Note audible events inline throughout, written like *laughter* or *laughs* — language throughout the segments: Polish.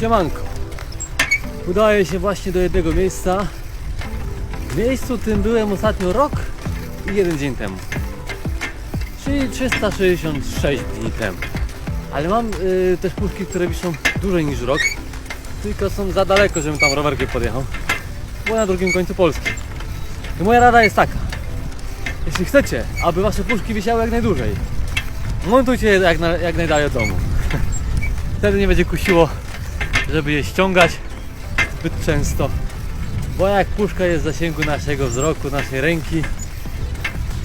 Siemanko. Udaję się właśnie do jednego miejsca. W miejscu tym byłem ostatnio rok i jeden dzień temu. Czyli 366 dni temu. Ale mam y, też puszki, które wiszą dłużej niż rok. Tylko są za daleko, żebym tam rowerkiem podjechał. Bo na drugim końcu Polski. I moja rada jest taka. Jeśli chcecie, aby wasze puszki wisiały jak najdłużej, montujcie je jak, na, jak najdalej od domu. *laughs* Wtedy nie będzie kusiło, żeby je ściągać zbyt często. Bo jak puszka jest w zasięgu naszego wzroku, naszej ręki,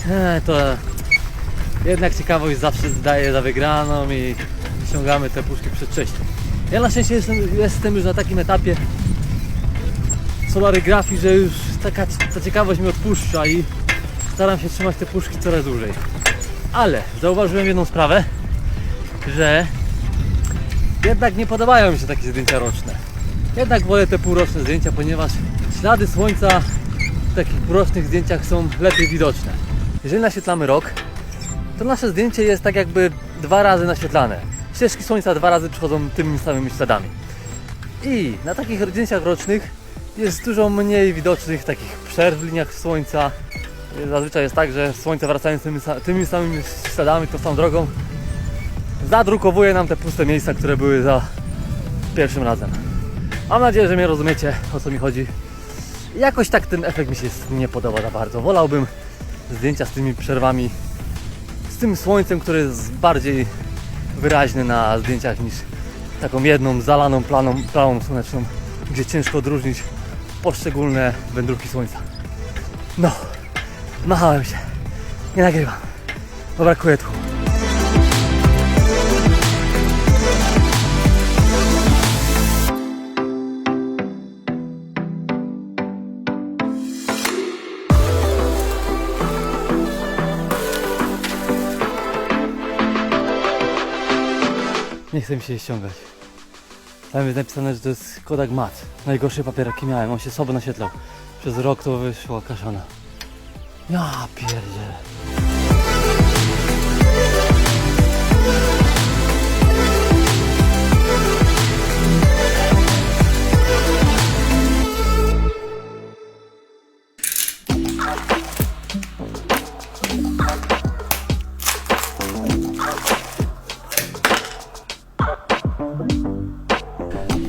e, to jednak ciekawość zawsze zdaje za wygraną i ściągamy te puszki przedwcześnie. Ja na szczęście jestem, jestem już na takim etapie solarygrafii, że już taka ta ciekawość mnie odpuszcza i staram się trzymać te puszki coraz dłużej. Ale zauważyłem jedną sprawę, że jednak nie podobają mi się takie zdjęcia roczne. Jednak wolę te półroczne zdjęcia, ponieważ ślady słońca w takich półrocznych zdjęciach są lepiej widoczne. Jeżeli naświetlamy rok, to nasze zdjęcie jest tak jakby dwa razy naświetlane. Ścieżki słońca dwa razy przychodzą tymi samymi śladami. I na takich zdjęciach rocznych jest dużo mniej widocznych takich przerw w liniach słońca. Zazwyczaj jest tak, że słońce wracając tymi, tymi samymi śladami, tą samą drogą, zadrukowuje nam te puste miejsca, które były za pierwszym razem. Mam nadzieję, że mnie rozumiecie, o co mi chodzi. Jakoś tak ten efekt mi się nie podoba za bardzo. Wolałbym zdjęcia z tymi przerwami, z tym słońcem, które jest bardziej wyraźny na zdjęciach niż taką jedną zalaną planą, plamą słoneczną, gdzie ciężko odróżnić poszczególne wędrówki słońca. No, machałem się. Nie nagrywam, bo brakuje tchu. Nie chce mi się ściągać. Tam jest napisane, że to jest Kodak Mat. Najgorszy papier jaki miałem, on się sobie naświetlał. Przez rok to wyszła kaszana. Ja pierdzielę.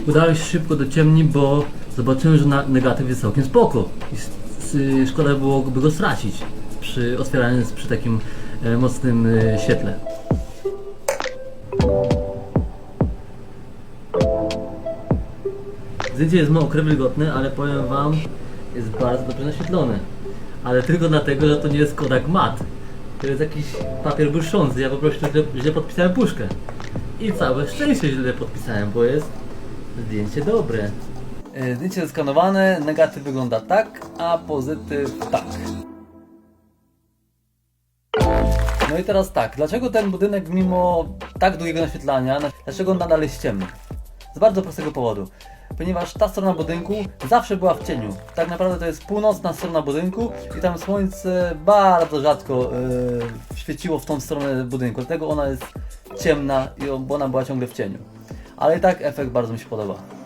Udałem się szybko do ciemni, bo zobaczyłem, że na negatyw jest całkiem spoko. I s- s- szkoda byłoby go stracić przy otwieraniu przy takim e, mocnym e, świetle. Zdjęcie jest mokre, wilgotne, ale powiem wam, jest bardzo dobrze naświetlone. Ale tylko dlatego, że to nie jest Kodak Mat. To jest jakiś papier błyszczący. Ja po prostu źle, źle podpisałem puszkę. I całe szczęście źle podpisałem, bo jest Zdjęcie dobre. E, Zdjęcie zeskanowane, negatyw wygląda tak, a pozytyw tak. No i teraz tak, dlaczego ten budynek mimo tak długiego naświetlania, na- dlaczego on nadal jest ciemny? Z bardzo prostego powodu. Ponieważ ta strona budynku zawsze była w cieniu. Tak naprawdę to jest północna strona budynku i tam słońce bardzo rzadko e, świeciło w tą stronę budynku. Dlatego ona jest ciemna, i ona była ciągle w cieniu. Ale i tak efekt bardzo mi się podoba.